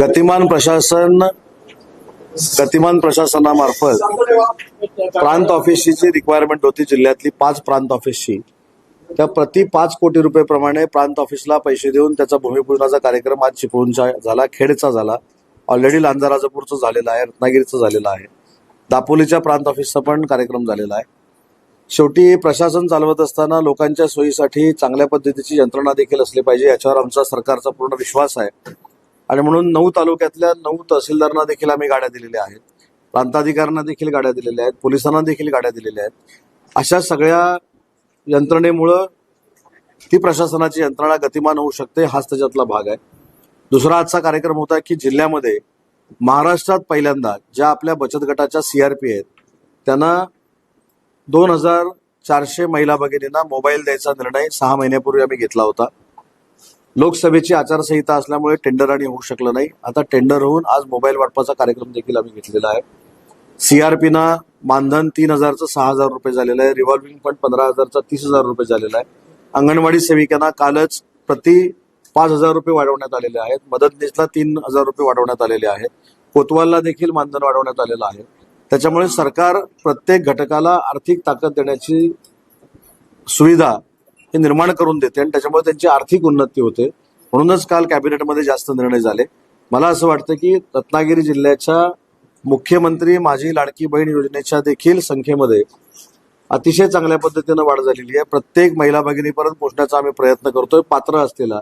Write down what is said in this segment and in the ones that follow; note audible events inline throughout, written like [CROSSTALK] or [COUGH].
गतिमान प्रशासन गतिमान प्रशासनामार्फत प्रांत ऑफिसची जी रिक्वायरमेंट होती जिल्ह्यातली पाच प्रांत ऑफिसची त्या प्रति पाच कोटी रुपये प्रमाणे प्रांत ऑफिसला पैसे देऊन त्याचा भूमिपूजनाचा कार्यक्रम आज चिपळूणचा झाला खेडचा झाला. ऑलरेडी लांजाराजापूरचं झालेला आहे रत्नागिरीचं झालेलं आहे. दापोलीच्या प्रांत ऑफिसचा पण कार्यक्रम झालेला आहे. शेवटी प्रशासन चालवत असताना लोकांच्या सोयीसाठी चांगल्या पद्धतीची यंत्रणा देखील असली पाहिजे याच्यावर आमचा सरकारचा पूर्ण विश्वास आहे. आणि म्हणून नऊ तालुक्यातल्या नऊ तहसीलदारांना देखील आम्ही गाड्या दिलेल्या आहेत. प्रांताधिकाऱ्यांना देखील गाड्या दिलेल्या आहेत. पोलिसांना देखील गाड्या दिलेल्या आहेत. अशा सगळ्या यंत्रणेमुळं ती प्रशासनाची यंत्रणा गतिमान होऊ शकते हाच त्याच्यातला भाग आहे. दुसरा आजचा कार्यक्रम होता की जिल्ह्यामध्ये महाराष्ट्रात पहिल्यांदा ज्या आपल्या बचत गटाच्या सीआरपी आहेत त्यांना दोन हजार चारशे महिला भगिनींना मोबाईल द्यायचा निर्णय सहा महिन्यापूर्वी आम्ही घेतला होता. लोकसभेची आचारसंहिता असल्यामुळे टेंडर आणि होऊ शकलं नाही. आता टेंडर होऊन आज मोबाईल वाटपाचा कार्यक्रम देखील आम्ही घेतलेला आहे. सीआरपीना मानधन तीन हजारचं सहा हजार रुपये झालेलं आहे. रिव्हॉल्विंग फंड पंधरा हजारचा तीस हजार रुपये झालेला आहे. अंगणवाडी सेविकांना कालच प्रति पाच हजार रुपये वाढवण्यात आलेले आहेत. मदतनीसला तीन हजार रुपये वाढवण्यात आलेले आहेत. कोतवालला देखील मानधन वाढवण्यात आलेलं आहे. त्याच्यामुळे सरकार प्रत्येक घटकाला आर्थिक ताकद देण्याची सुविधा हे निर्माण करून देते आणि त्याच्यामुळे त्यांची आर्थिक उन्नती होते. म्हणूनच काल कॅबिनेटमध्ये जास्त निर्णय झाले. मला असं वाटतं की रत्नागिरी जिल्ह्याच्या मुख्यमंत्री माझी लाडकी बहीण योजनेच्या देखील संख्येमध्ये अतिशय चांगल्या पद्धतीनं वाढ झालेली आहे. प्रत्येक महिला भगिनीपर्यंत पोहोचण्याचा आम्ही प्रयत्न करतोय. पात्र असलेला.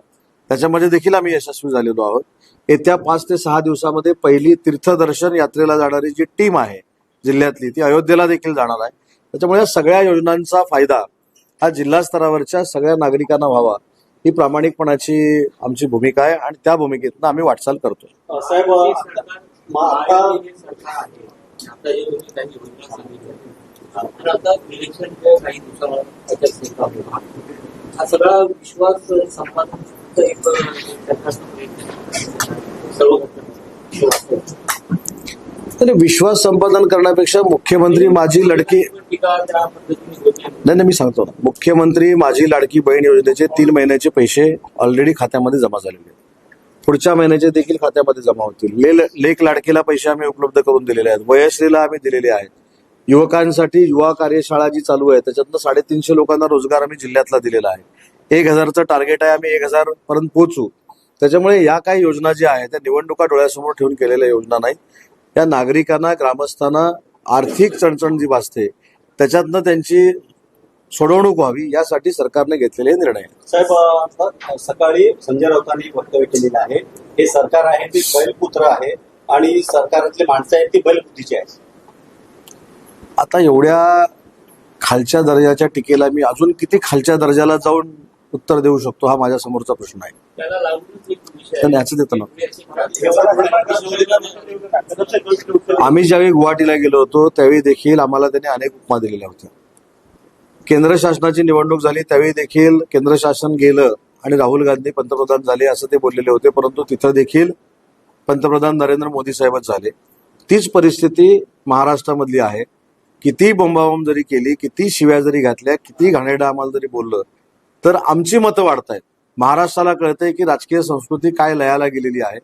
त्याच्यामध्ये देखील आम्ही यशस्वी झालेलो आहोत. येत्या पाच ते सहा दिवसामध्ये पहिली तीर्थदर्शन यात्रेला जाणारी जी टीम आहे जिल्ह्यातली ती अयोध्येला देखील जाणार आहे त्याच्यामुळे या सगळ्या योजनांचा फायदा हा जिल्हा स्तरावरच्या सगळ्या नागरिकांना व्हावा ही प्रामाणिकपणाची आमची भूमिका आहे आणि त्या भूमिकेतनं आम्ही वाटचाल करतोय साहेब. हा सगळा विश्वास संपादन. सर्व. तर विश्वास संपादन करण्यापेक्षा मुख्यमंत्री माझी लडकी नाही नाही मी सांगतो. मुख्यमंत्री माझी लाडकी बहीण योजनेचे तीन महिन्याचे पैसे ऑलरेडी खात्यामध्ये जमा झालेले आहेत. पुढच्या महिन्याचे देखील खात्यामध्ये जमा होतील. ले लेख लाडकीला पैसे आम्ही उपलब्ध करून दिलेले आहेत. वयश्रीला आम्ही दिलेले आहेत. युवकांसाठी युवा कार्यशाळा जी चालू आहे त्याच्यातनं साडेतीनशे लोकांना रोजगार आम्ही जिल्ह्यातला दिलेला आहे. एक हजारचं टार्गेट आहे आम्ही एक हजार पर्यंत पोहोचू. त्याच्यामुळे या काही योजना ज्या आहेत त्या निवडणुका डोळ्यासमोर ठेवून केलेल्या योजना नाही या नागरिकांना ग्रामस्थांना आर्थिक चणचण जी भासते त्याच्यातनं त्यांची सोडवणूक व्हावी यासाठी सरकारने घेतलेले निर्णय. साहेब सकाळी संजय राऊतांनी वक्तव्य केलेलं आहे हे सरकार आहे ते बैलपुत्र आहे आणि सरकारातले माणसं आहेत ती बैलबुद्धीची आहेत आता एवढ्या खालच्या दर्जाच्या टीकेला मी अजून किती खालच्या दर्जाला जाऊन उत्तर देऊ शकतो हा माझ्या समोरचा प्रश्न आहे. याचं देतो ना. आहे. आम्ही ज्यावेळी गुवाहाटीला गेलो होतो त्यावेळी देखील आम्हाला त्यांनी अनेक उपमा दिलेल्या होत्या. केंद्र शासनाची निवडणूक झाली त्यावेळी देखील केंद्र शासन गेलं आणि राहुल गांधी पंतप्रधान झाले असं ते बोललेले होते परंतु तिथं देखील पंतप्रधान नरेंद्र मोदी साहेबच झाले. तीच परिस्थिती महाराष्ट्रामधली आहे. किती बोंबाबोंब जरी केली किती शिव्या जरी घातल्या किती घाणेरडं आम्हाला जरी बोललं तर आमची मतं वाढतायत. महाराष्ट्राला कळतंय की राजकीय संस्कृती काय लयाला गेलेली आहे.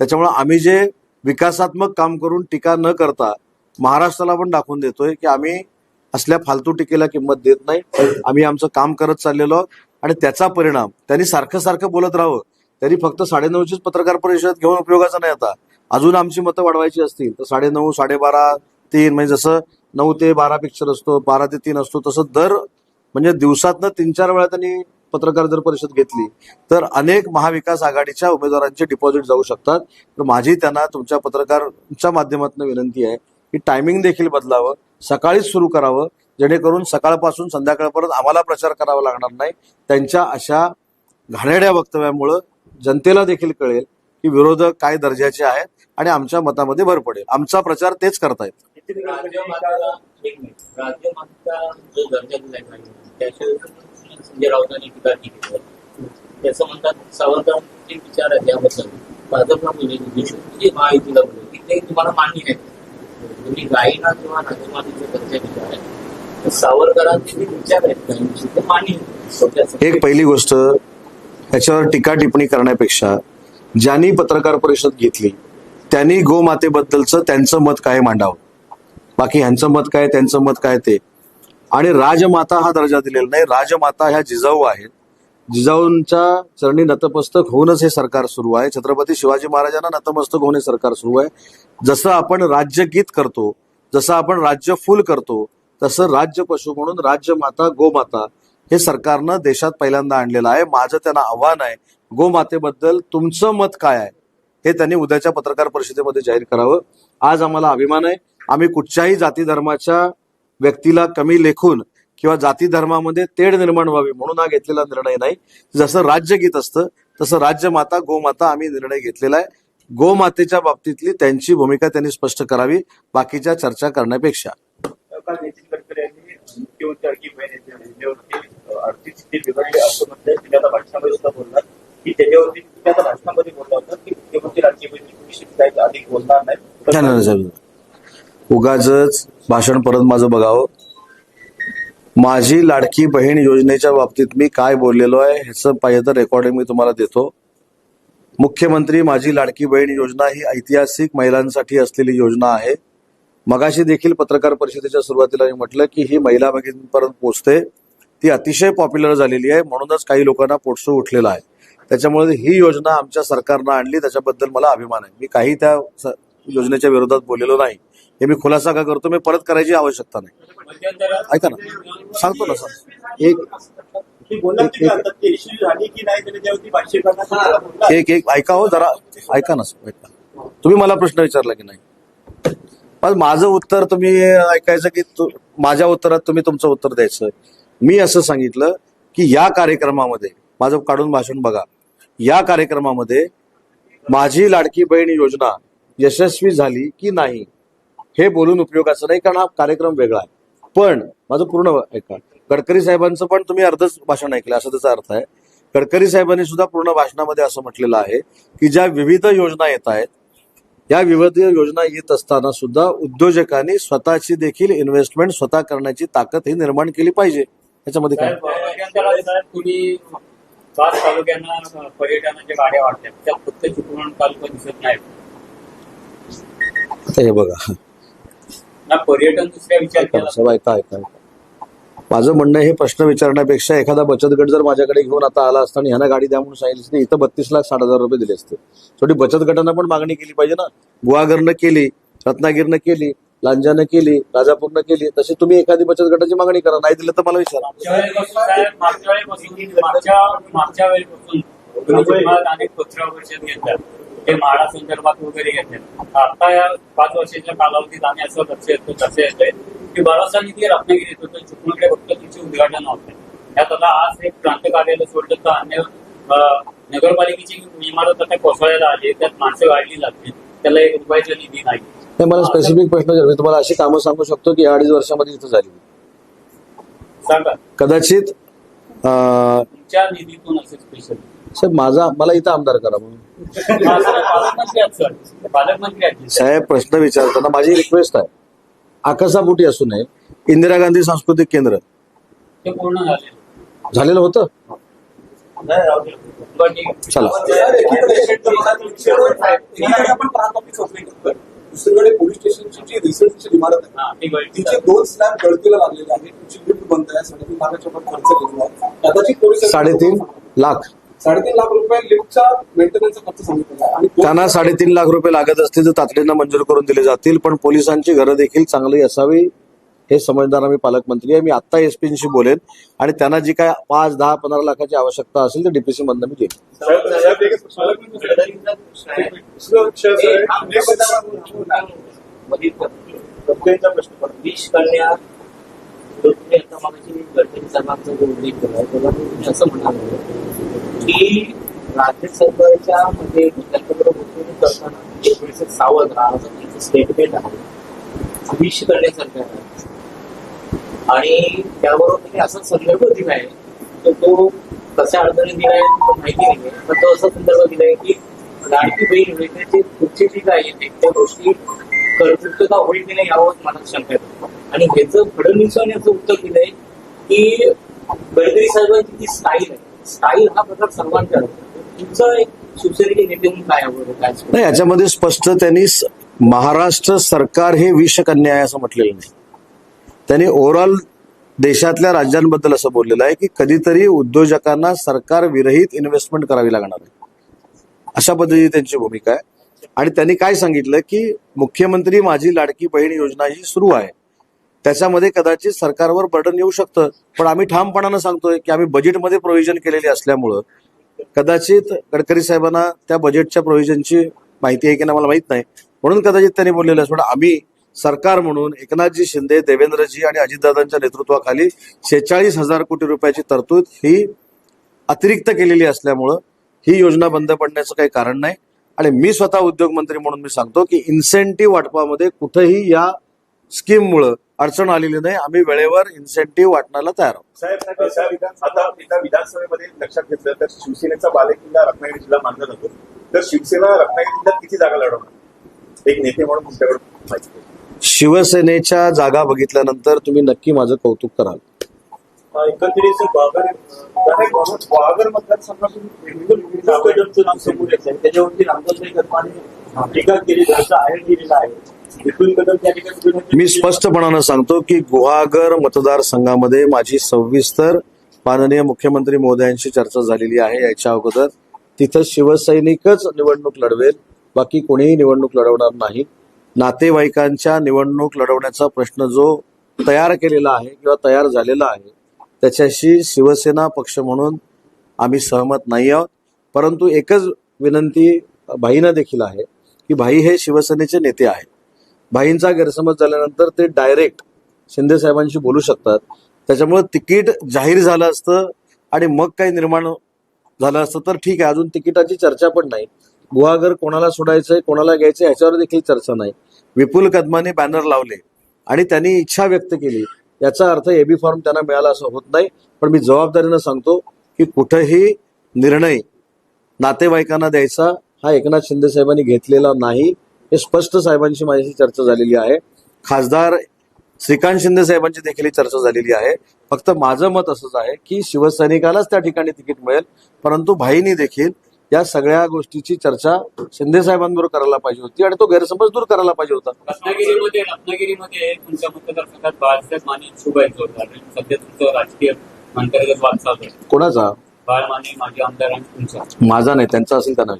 त्याच्यामुळे आम्ही जे विकासात्मक काम करून टीका न करता महाराष्ट्राला पण दाखवून देतोय की आम्ही असल्या फालतू टीकेला किंमत देत नाही. आम्ही आमचं काम करत चाललेलो आणि त्याचा परिणाम त्यांनी सारखं सारखं बोलत राहावं. त्यांनी फक्त साडेनऊचीच पत्रकार परिषद घेऊन उपयोगाचा नाही आता. अजून आमची मतं वाढवायची असतील तर साडेनऊ साडेबारा तीन म्हणजे जसं नऊ ते बारा पिक्चर असतो बारा ते तीन असतो तसं दर म्हणजे दिवसातनं तीन चार वेळा त्यांनी पत्रकार जर परिषद घेतली तर अनेक महाविकास आघाडीच्या उमेदवारांचे डिपॉझिट जाऊ शकतात. तर माझी त्यांना तुमच्या पत्रकारच्या माध्यमातून विनंती आहे की टायमिंग देखील बदलावं सकाळीच सुरू करावं जेणेकरून सकाळपासून संध्याकाळपर्यंत आम्हाला प्रचार करावा लागणार नाही. त्यांच्या अशा घाणेरड्या वक्तव्यामुळं जनतेला देखील कळेल की विरोधक काय दर्जाचे आहेत आणि आमच्या मतामध्ये भर पडेल. आमचा प्रचार तेच करतायत. त्याचे एक मिनिट राज्यमाता संजय राऊतांनी टीका केली आहे त्याचं म्हणतात सावरकरांचे विचार आहेत याबद्दल. भाजपला म्हणजे देशमुख महायुतीला बोलले. की ते तुम्हाला मान्य आहे तुम्ही गायीना किंवा राज्यमातेचा त्यांचे विचार आहे सावरकरांचे जे विचार आहेत गायींचे ते मान्य एक पहिली गोष्ट याच्यावर टीका टिप्पणी करण्यापेक्षा ज्यांनी पत्रकार परिषद घेतली त्यांनी गोमातेबद्दलचं त्यांचं मत काय मांडावं? बाकी ह्यांचं मत काय त्यांचं मत काय ते? आणि राजमाता हा दर्जा दिलेला नाही. राजमाता ह्या जिजाऊ आहेत. जिजाऊंच्या चरणी नतमस्तक होऊनच हे सरकार सुरू आहे. छत्रपती शिवाजी महाराजांना नतमस्तक होऊन हे सरकार सुरू आहे. जसं आपण राज्यगीत करतो जसं आपण राज्य फुल करतो तसं राज्य पशु म्हणून राज्यमाता गोमाता हे सरकारनं देशात पहिल्यांदा आणलेलं आहे. माझं त्यांना आव्हान आहे गोमातेबद्दल तुमचं मत काय आहे हे त्यांनी उद्याच्या पत्रकार परिषदेमध्ये जाहीर करावं. आज आम्हाला अभिमान आहे. आम्ही कुठच्याही जाती धर्माच्या व्यक्तीला कमी लेखून किंवा जाती धर्मामध्ये तेढ निर्माण व्हावी म्हणून हा घेतलेला निर्णय नाही. जसं राज्यगीत असतं तसं राज्यमाता गोमाता आम्ही निर्णय घेतलेला आहे. गोमातेच्या बाबतीतली त्यांची भूमिका त्यांनी स्पष्ट करावी बाकीच्या चर्चा करण्यापेक्षा. त्याच्यावरती उगाच उगाचच भाषण परत माझं बघावं. माझी लाडकी बहीण योजनेच्या बाबतीत मी काय बोललेलो आहे ह्याचं पाहिजे तर रेकॉर्डिंग मी तुम्हाला देतो. मुख्यमंत्री माझी लाडकी बहीण योजना ही ऐतिहासिक महिलांसाठी असलेली योजना आहे. मगाशी देखील पत्रकार परिषदेच्या सुरुवातीला मी म्हटलं की ही महिला भगिनीपर्यंत पोहोचते ती अतिशय पॉप्युलर झालेली आहे म्हणूनच काही लोकांना पोटसू उठलेला आहे. त्याच्यामुळे ही योजना आमच्या सरकारनं आणली त्याच्याबद्दल मला अभिमान आहे. मी काही त्या स- योजनेच्या विरोधात बोललेलो नाही. हे मी खुलासा का करतो मी परत करायची आवश्यकता नाही. ऐका ना. सांगतो ना सर एक एक एक ऐका हो जरा. ऐका ना सर ऐका. तुम्ही मला प्रश्न विचारला की नाही? पण माझं उत्तर तुम्ही ऐकायचं की माझ्या उत्तरात तुम्ही तुमचं उत्तर द्यायचं. मी असं सांगितलं की या कार्यक्रमामध्ये माझं काढून भाषण बघा. या कार्यक्रमामध्ये माझी लाडकी बहीण योजना यशस्वी झाली की नाही? हे बोलून उपयोगाचं नाही कारण हा कार्यक्रम वेगळा आहे. पण माझं पूर्ण ऐका. गडकरी साहेबांचं पण तुम्ही अर्धच भाषण ऐकलं असं त्याचा अर्थ आहे. गडकरी साहेबांनी सुद्धा पूर्ण भाषणामध्ये असं म्हटलेलं आहे की ज्या विविध योजना येत आहेत या विविध योजना येत असताना सुद्धा उद्योजकांनी स्वतःची देखील इन्व्हेस्टमेंट स्वतः करण्याची ताकद ही निर्माण केली पाहिजे. याच्यामध्ये काय? पाच तालुक्यांना पर्यटनाच्या गाड्या वाढतात. त्या फक्त चिपळूण तालुका दिसत नाही हे बघा. ना पर्यटन दुसऱ्या विचार ऐका केला साहेब ऐका ऐका ऐका. माझं म्हणणं हे प्रश्न विचारण्यापेक्षा एखादा बचत गट जर माझ्याकडे घेऊन आता आला असता आणि ह्यांना गाडी द्या म्हणून सांगितलं असतं, इथं बत्तीस लाख साठ हजार रुपये दिले असते. शेवटी बचत गटांना पण मागणी केली पाहिजे ना. गुहागरनं केली रत्नागिरीनं केली लांजानं केली राजापूरनं केली तशी तुम्ही एखादी बचत गटाची मागणी करा. नाही दिलं तर मला विचारा. मागच्या वेळेपासून साहेब मागच्या वेळेपासून मागच्या मागच्या वेळेपासून तुम्ही जिल्ह्यात अनेक पत्र परिषद घेतल्या ते म्हाडा संदर्भात वगैरे घेतल्या आता या पाच वर्षाच्या कालावधीत आम्ही असं लक्ष येतो कसं येतंय की बराचसा निधी रत्नागिरीत होतो चिपळूणकडे फक्त तिचे उद्घाटन होते. त्यात आता आज एक प्रांत कार्यालय सोडलं तर अन्य नगरपालिकेची इमारत आता कोसळायला आली त्यात माणसं गाडली जाते त्याला एक रुपयाचा निधी नाही. मला स्पेसिफिक प्रश्न. मी तुम्हाला अशी कामं सांगू शकतो की अडीच वर्षामध्ये इथं झाली सांगा. कदाचित तुमच्या निधीतून असं स्पेशल साहेब माझा मला इथं आमदार करा म्हणून पालकमंत्री आहेत सर पालकमंत्री आहेत साहेब प्रश्न विचारताना माझी रिक्वेस्ट आहे आकाशापोटी असू नये इंदिरा गांधी सांस्कृतिक केंद्र ते पूर्ण झाले झालेलं होतं नाही, राहू दे. बरं, ठीक आहे. चला आपण करतोय दुसरीकडे पोलीस स्टेशनची जी रिसर्चची इमारत आहे हा, तिचे दोन स्लॅब गळतीला लागलेले आहेत. तुमची लिफ्ट बंद आहे साडेतीन लाखाच्या पण खर्च केलेला आहे. कदाचित पोलीस साडेतीन लाख. साडेतीन लाख रुपये लिफ्टचा मेंटेनन्सचा खर्च सांगितलेला आहे. आणि त्यांना साडेतीन लाख रुपये लागत असतील तर तातडीनं मंजूर करून दिले जातील पण पोलिसांची घरं देखील चांगली असावी. हे समजणारा मी पालकमंत्री आहे. मी आत्ता एसपींशी बोलेन आणि त्यांना जी काय पाच दहा पंधरा लाखाची आवश्यकता असेल ते डीपीसी मधनं मी देईन. तुम्ही आता असं की राज्य सरकारच्या मध्ये त्यांच्याबरोबर गुंतवणूक करताना एक सावध राहा स्टेटमेंट आहे विश करण्यासारखं आहे आणि त्याबरोबर त्यांनी असा संदर्भ दिलाय तर तो कशा अडचणी दिलाय तो माहिती नाही पण तो असा संदर्भ दिलाय की लाडकी बहीण योजनेचे पुढचे जे काय त्या गोष्टी कर्तृत्वता होईल की नाही यावर मला शंका येतो आणि ह्याचं फडणवीसांनी याचं उत्तर दिलंय की गडकरी साहेबांची जी स्टाईल आहे. स्टाईल हा प्रकार सर्वांचा आहे. तुमचं एक शिवसेनेचे नेते म्हणून काय काय नाही याच्यामध्ये स्पष्ट त्यांनी महाराष्ट्र सरकार हे विषकन्या आहे असं म्हटलेलं नाही. त्यांनी ओव्हरऑल देशातल्या राज्यांबद्दल असं बोललेलं आहे की कधीतरी उद्योजकांना सरकार विरहित इन्व्हेस्टमेंट करावी लागणार आहे. अशा पद्धतीची त्यांची भूमिका आहे. आणि त्यांनी काय सांगितलं की मुख्यमंत्री माझी लाडकी बहीण योजना ही सुरू आहे. त्याच्यामध्ये कदाचित सरकारवर बर्डन येऊ शकतं. पण आम्ही ठामपणानं सांगतोय की आम्ही बजेटमध्ये प्रोव्हिजन केलेली असल्यामुळं कदाचित गडकरी साहेबांना त्या बजेटच्या प्रोव्हिजनची माहिती आहे की नाही मला माहीत नाही. म्हणून कदाचित त्यांनी बोललेलं असं. पण आम्ही सरकार म्हणून एकनाथजी शिंदे देवेंद्रजी आणि अजितदादांच्या नेतृत्वाखाली शेहेचाळीस हजार कोटी रुपयाची तरतूद ही अतिरिक्त केलेली असल्यामुळं ही योजना बंद पडण्याचं काही कारण नाही. आणि मी स्वतः उद्योगमंत्री म्हणून मी सांगतो की इन्सेंटिव्ह वाटपामध्ये कुठेही या स्कीममुळं अडचण आलेली नाही. आम्ही वेळेवर इन्सेंटिव्ह वाटण्याला तयार आहोत. साहेब आता एका विधानसभेमध्ये लक्षात घेतलं तर शिवसेनेचा बालेकिल्ला रत्नागिरी जिल्हा मानला जातो. तर शिवसेना रत्नागिरी जिल्ह्यात किती जागा लढवणार? एक नेते म्हणून तुमच्याकडून माहिती शिवसेनेच्या जागा बघितल्यानंतर तुम्ही नक्की माझं कौतुक कराल. मी स्पष्टपणानं सांगतो की गुहागर मतदारसंघामध्ये माझी सविस्तर माननीय मुख्यमंत्री महोदयांशी चर्चा झालेली आहे याच्या अगोदर. तिथं शिवसैनिकच निवडणूक लढवेल बाकी कोणीही निवडणूक लढवणार नाही. नातेवाईकांच्या निवडणूक लढवण्याचा प्रश्न जो तयार केलेला आहे किंवा तयार झालेला आहे त्याच्याशी शिवसेना पक्ष म्हणून आम्ही सहमत नाही आहोत. परंतु एकच विनंती भाईंना देखील आहे की भाई हे शिवसेनेचे नेते आहेत. भाईंचा गैरसमज झाल्यानंतर ते डायरेक्ट शिंदे साहेबांशी बोलू शकतात. त्याच्यामुळे तिकीट जाहीर झालं असतं आणि मग काही निर्माण झालं असतं तर ठीक आहे अजून तिकिटाची चर्चा पण नाही. गुहागर कोणाला सोडायचंय कोणाला घ्यायचंय ह्याच्यावर देखील चर्चा नाही. विपुल कदमाने बॅनर लावले आणि त्यांनी इच्छा व्यक्त केली. याचा अर्थ एबी फॉर्म त्यांना मिळाला असं होत नाही. पण मी जबाबदारीनं सांगतो की कुठेही निर्णय नातेवाईकांना द्यायचा हा एकनाथ शिंदे साहेबांनी घेतलेला नाही. हे स्पष्ट साहेबांशी माझ्याशी चर्चा झालेली आहे. खासदार श्रीकांत शिंदे साहेबांची देखील ही चर्चा झालेली आहे. फक्त माझं मत असंच आहे की शिवसैनिकालाच त्या ठिकाणी तिकीट मिळेल. परंतु भाईनी देखील या सगळ्या गोष्टीची चर्चा शिंदे साहेबांबरोबर करायला पाहिजे होती आणि तो गैरसमज दूर करायला पाहिजे होता. रत्नागिरीमध्ये रत्नागिरीमध्ये तुमच्या मतदारसंघात बाळासाहेब माने शुभायचं होतं आणि सध्या तुमचं राजकीय अंतर्गत वाद चालू आहे. कोणाचा? बाळ माने माजी आमदार आणि तुमचा. माझा नाही त्यांचा असेल त्यांना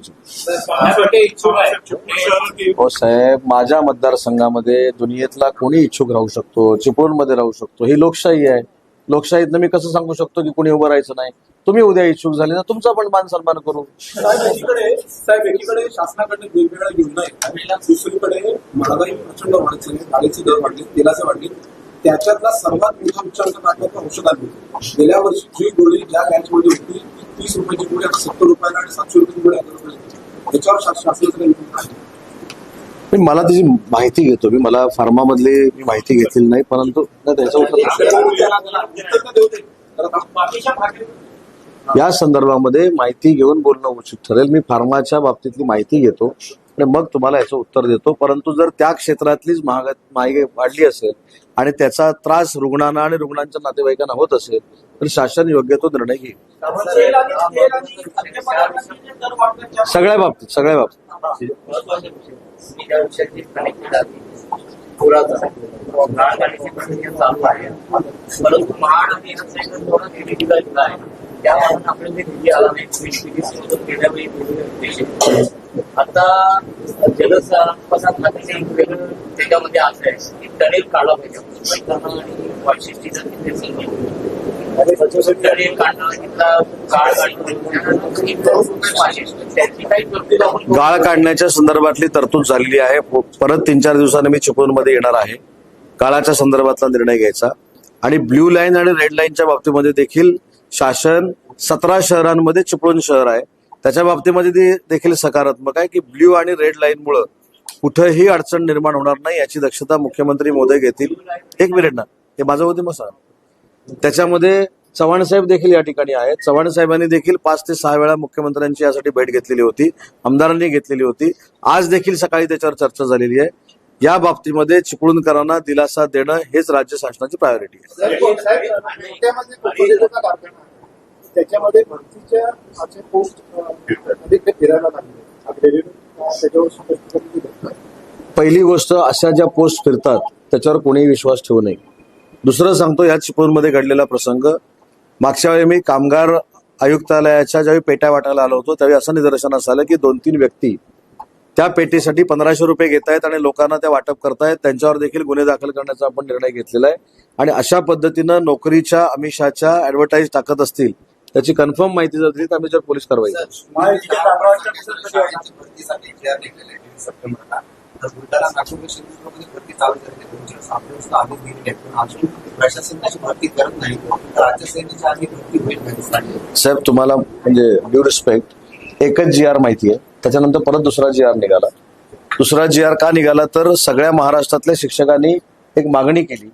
इच्छुक आहे. हो साहेब माझ्या मतदारसंघामध्ये दुनियेतला कोणी इच्छुक राहू शकतो चिपळूणमध्ये राहू शकतो ही लोकशाही आहे. लोकशाहीतनं मी कसं सांगू शकतो की कोणी उभं राहायचं नाही? तुम्ही उद्या इच्छुक झाले ना तुमचा पण मान सन्मान करू. साहेब एकीकडे शासनाकडे वेगवेगळ्या योजना आहेत. दुसरीकडे महागाई प्रचंड वाढत गाडीचे दर वाढले तेलाचे वाढले. त्याच्यातला सर्वात मोठा गेल्या वर्षी जी गोळी ज्या बँकमध्ये होती ती तीस रुपयाची गोळी आता सत्तर रुपयाला आणि सातशे रुपयाची गोळी त्याच्यावर मला त्याची माहिती घेतो. मी मला फार्मामधली मी माहिती घेतलेली नाही परंतु नाही, या संदर्भामध्ये माहिती घेऊन बोलणं उचित ठरेल मी फार्माच्या बाबतीतली माहिती घेतो आणि मग तुम्हाला याचं उत्तर देतो परंतु जर त्या क्षेत्रातलीच महाग महागाई वाढली असेल आणि त्याचा त्रास रुग्णांना आणि रुग्णांच्या नातेवाईकांना होत असेल तर शासन योग्य तो निर्णय घेईल सगळ्या बाबतीत सगळ्या बाबतीत परंतु महाड त्या यांचा निधी आपल्याला निधी आला नाही PDPDC उद्देश आता जलसंपदा वेगळं त्याच्यामध्ये असं आहे की टनेल काढला पाहिजे. आणि वाशिष्ठीचं तिथे संबंध टनेल काढणं तिथला काळ काढणं गाळ काढण्याच्या संदर्भातली तरतूद झालेली आहे. परत तीन चार दिवसांनी मी चिपळूणमध्ये येणार आहे. काळाच्या संदर्भातला निर्णय घ्यायचा. आणि ब्ल्यू लाईन आणि रेड लाईनच्या बाबतीमध्ये देखील शासन सतरा शहरांमध्ये चिपळूण शहर आहे. त्याच्या बाबतीमध्ये ते देखील सकारात्मक आहे की ब्ल्यू आणि रेड लाईनमुळं कुठंही अडचण निर्माण होणार नाही याची दक्षता मुख्यमंत्री मोदी घेतील. एक मिनिट ना. हे माझं होते मग त्याच्यामध्ये चव्हाण साहेब देखील या ठिकाणी आहेत. चव्हाण साहेबांनी देखील पाच ते सहा वेळा मुख्यमंत्र्यांची यासाठी भेट घेतलेली होती. आमदारांनी घेतलेली होती. आज देखील सकाळी त्याच्यावर चर्चा झालेली आहे. या बाबतीमध्ये चिपळूणकरांना दिलासा देणं हेच राज्य शासनाची प्रायोरिटी आहे. त्याच्यामध्ये भरतीच्या असे पोस्टमध्ये ते फिरायला लागले. त्याच्यावर स्पष्टीकरण पहिली गोष्ट अशा ज्या पोस्ट फिरतात त्याच्यावर कोणीही विश्वास ठेवू नये. दुसरं सांगतो या चिपळूणमध्ये घडलेला प्रसंग. मागच्या वेळी मी कामगार आयुक्तालयाच्या ज्यावेळी पेट्या वाटायला आलो होतो त्यावेळी असं निदर्शनास आलं की दोन तीन व्यक्ती त्या पेटीसाठी पंधराशे रुपये घेत आहेत आणि लोकांना त्या वाटप करतायत त्यांच्यावर देखील गुन्हे दाखल करण्याचा आपण निर्णय घेतलेला आहे. आणि अशा पद्धतीनं नोकरीच्या अमिषाच्या ऍडव्हर्टाईज टाकत असतील त्याची कन्फर्म माहिती जर दिली तर आम्ही जर पोलीस कारवाई साहेब तुम्हाला म्हणजे ड्यू रिस्पेक्ट एकच जी आर माहिती आहे. त्याच्यानंतर परत दुसरा जी आर निघाला. दुसरा जी आर का निघाला? तर सगळ्या महाराष्ट्रातल्या शिक्षकांनी एक मागणी केली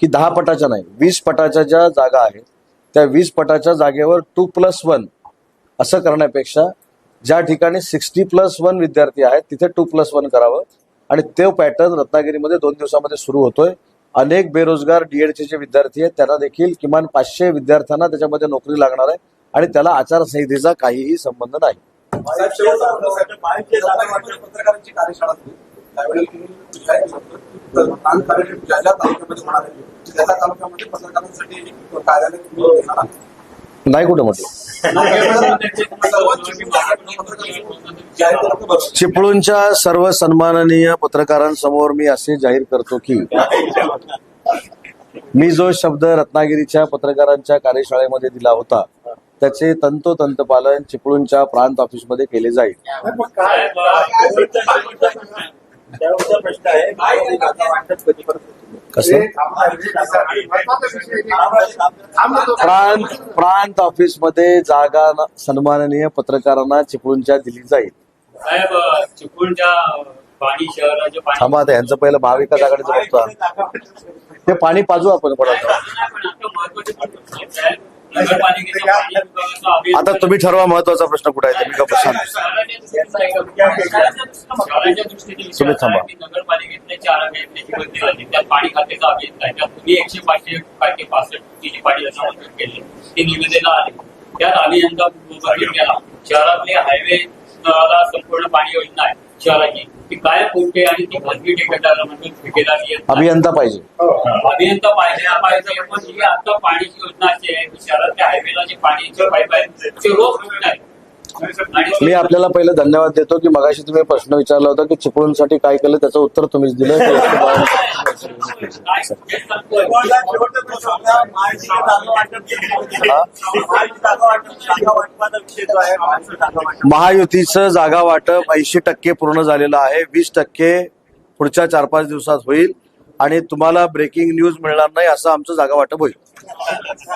की दहा पटाच्या नाही वीस पटाच्या ज्या जागा आहेत त्या वीस पटाच्या जागेवर टू प्लस वन असं करण्यापेक्षा ज्या ठिकाणी सिक्स्टी प्लस वन विद्यार्थी आहेत तिथे टू प्लस वन करावं. आणि ते पॅटर्न रत्नागिरीमध्ये दोन दिवसामध्ये सुरू होतोय. अनेक बेरोजगार डीएडचे जे विद्यार्थी आहेत त्यांना देखील किमान पाचशे विद्यार्थ्यांना त्याच्यामध्ये नोकरी लागणार आहे आणि त्याला आचारसंहितेचा काहीही संबंध नाही. तुम्ही कार्यालय ज्या ज्या तालुक्यामध्ये त्या त्या तालुक्यामध्ये पत्रकारांसाठी कार्यालय तुम्ही घेणार आहात. नाही कुठं म्हटलं. चिपळूणच्या सर्व सन्माननीय पत्रकारांसमोर मी असे जाहीर करतो की मी जो शब्द रत्नागिरीच्या पत्रकारांच्या कार्यशाळेमध्ये दिला होता त्याचे तंतोतंत पालन चिपळूणच्या प्रांत ऑफिसमध्ये केले जाईल प्रश्न आहे कसं? प्रांत प्रांत ऑफिसमध्ये जागा न- सन्माननीय पत्रकारांना चिपळूणच्या दिली जाईल. साहेब चिपळूणच्या पाणी शहराच्या पाणी थांबा आता यांचं पहिलं महाविकास आघाडीचं बघतो ते पाणी पाजू आपण परत प्रश्न आता तुम्ही ठरवा महत्त्वाचा प्रश्न कुठे आहे ते मी गप्प सांगतो शहराच्या दृष्टीने आहे का? विचार तुम्ही थांबा. त्यात पाणी खात्याचा अभियंता आहे त्यात तुम्ही एकशे पाचशे पाचशे पासष्ट ची पाणी मंजूर केले. ते निवेदन आले. त्यात अभियंता बदली केला. शहरातले हायवे संपूर्ण पाणी योजना आहे. शहराची ती काय पुरते आणि ती खाजगी ठिकाणाला म्हणून ठेकेदारी येत नाही. अभियंता पाहिजे. अभियंता पाहिजे. हा पाहिजे. पण ही आता पाण्याची योजना अशी आहे की शहरातल्या हायवेला जे पाण्याचे पाईप आहेत ते रोज आणि मी आपल्याला पहिलं धन्यवाद देतो की मगाशी तुम्ही प्रश्न विचारला होता की चिपळूणसाठी काय केलं त्याचं उत्तर तुम्हीच दिलं. [LAUGHS] महायुतीचं जागा वाटप ऐंशी टक्के पूर्ण झालेलं आहे वीस टक्के पुढच्या चार पाच दिवसात होईल आणि तुम्हाला ब्रेकिंग न्यूज मिळणार नाही असं आमचं जागा वाटप होईल.